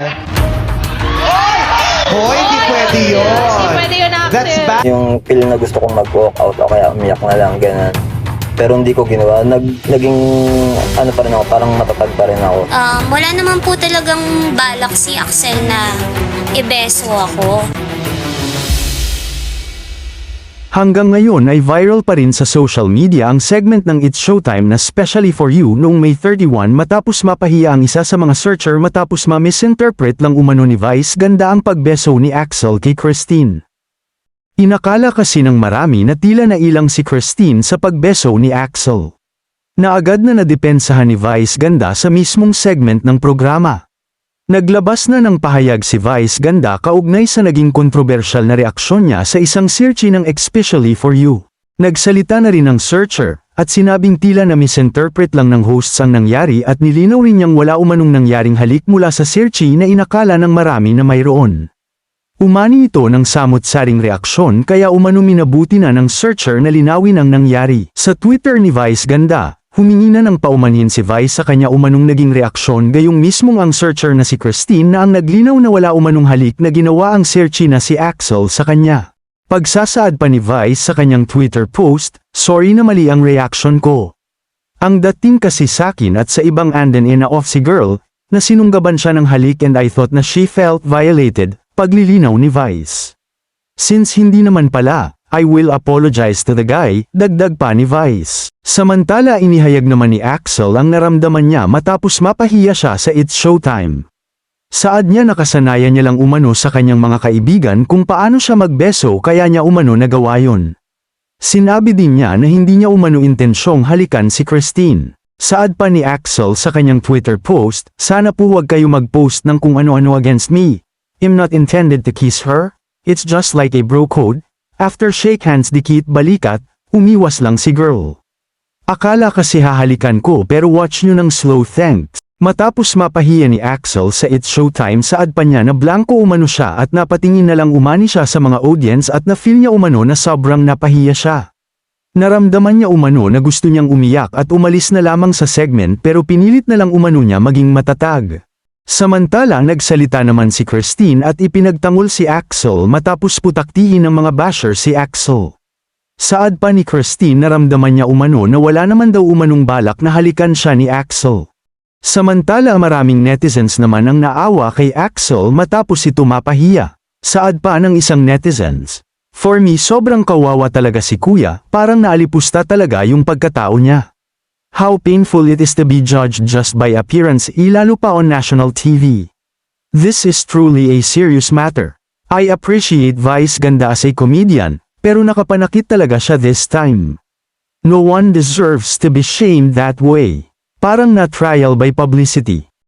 Hoy, hindi pwede yun. Hindi pwede yun, Axel. That's bad. Yung feel na gusto kong mag-walk out o kaya umiyak na lang, ganun. Pero hindi ko ginawa. Nag, naging, ano pa rin ako, parang matatag pa rin ako. Um, wala naman po talagang balak si Axel na ibeso ako. Hanggang ngayon ay viral pa rin sa social media ang segment ng It's Showtime na Specially For You noong May 31 matapos mapahiya ang isa sa mga searcher matapos ma-misinterpret lang umano ni Vice ganda ang pagbeso ni Axel kay Christine. Inakala kasi ng marami na tila nailang si Christine sa pagbeso ni Axel. Na agad na nadepensahan ni Vice ganda sa mismong segment ng programa. Naglabas na ng pahayag si Vice Ganda kaugnay sa naging kontrobersyal na reaksyon niya sa isang searchy ng Especially For You. Nagsalita na rin ang searcher, at sinabing tila na misinterpret lang ng hosts ang nangyari at nilinaw rin niyang wala umanong nangyaring halik mula sa searchy na inakala ng marami na mayroon. Umani ito ng samot-saring reaksyon kaya umano minabuti na ng searcher na linawin ang nangyari. Sa Twitter ni Vice Ganda, humingi na ng paumanhin si Vice sa kanya umanong naging reaksyon gayong mismong ang searcher na si Christine na ang naglinaw na wala umanong halik na ginawa ang searchy na si Axel sa kanya. Pagsasaad pa ni Vice sa kanyang Twitter post, sorry na mali ang reaction ko. Ang dating kasi sakin at sa ibang anden ina off si girl, na sinunggaban siya ng halik and I thought na she felt violated, paglilinaw ni Vice. Since hindi naman pala, I will apologize to the guy, dagdag pa ni Vice. Samantala inihayag naman ni Axel ang naramdaman niya matapos mapahiya siya sa It's Showtime. Saad niya nakasanayan niya lang umano sa kanyang mga kaibigan kung paano siya magbeso kaya niya umano nagawa yon. Sinabi din niya na hindi niya umano intensyong halikan si Christine. Saad pa ni Axel sa kanyang Twitter post, sana po huwag kayo mag-post ng kung ano-ano against me. I'm not intended to kiss her. It's just like a bro code. After shake hands dikit balikat, umiwas lang si girl. Akala kasi hahalikan ko pero watch nyo ng slow thanks. Matapos mapahiya ni Axel sa It's Showtime saad pa niya na blanco umano siya at napatingin na lang umani siya sa mga audience at na-feel niya umano na sobrang napahiya siya. Naramdaman niya umano na gusto niyang umiyak at umalis na lamang sa segment pero pinilit na lang umano niya maging matatag. Samantalang nagsalita naman si Christine at ipinagtangol si Axel matapos putaktihin ng mga basher si Axel. Saad pa ni Christine naramdaman niya umano na wala naman daw umanong balak na halikan siya ni Axel. Samantala maraming netizens naman ang naawa kay Axel matapos ito mapahiya. Saad pa ng isang netizens. For me sobrang kawawa talaga si kuya, parang naalipusta talaga yung pagkatao niya. How painful it is to be judged just by appearance ilalo pa on national TV. This is truly a serious matter. I appreciate Vice Ganda as a comedian, pero nakapanakit talaga siya this time. No one deserves to be shamed that way. Parang na trial by publicity.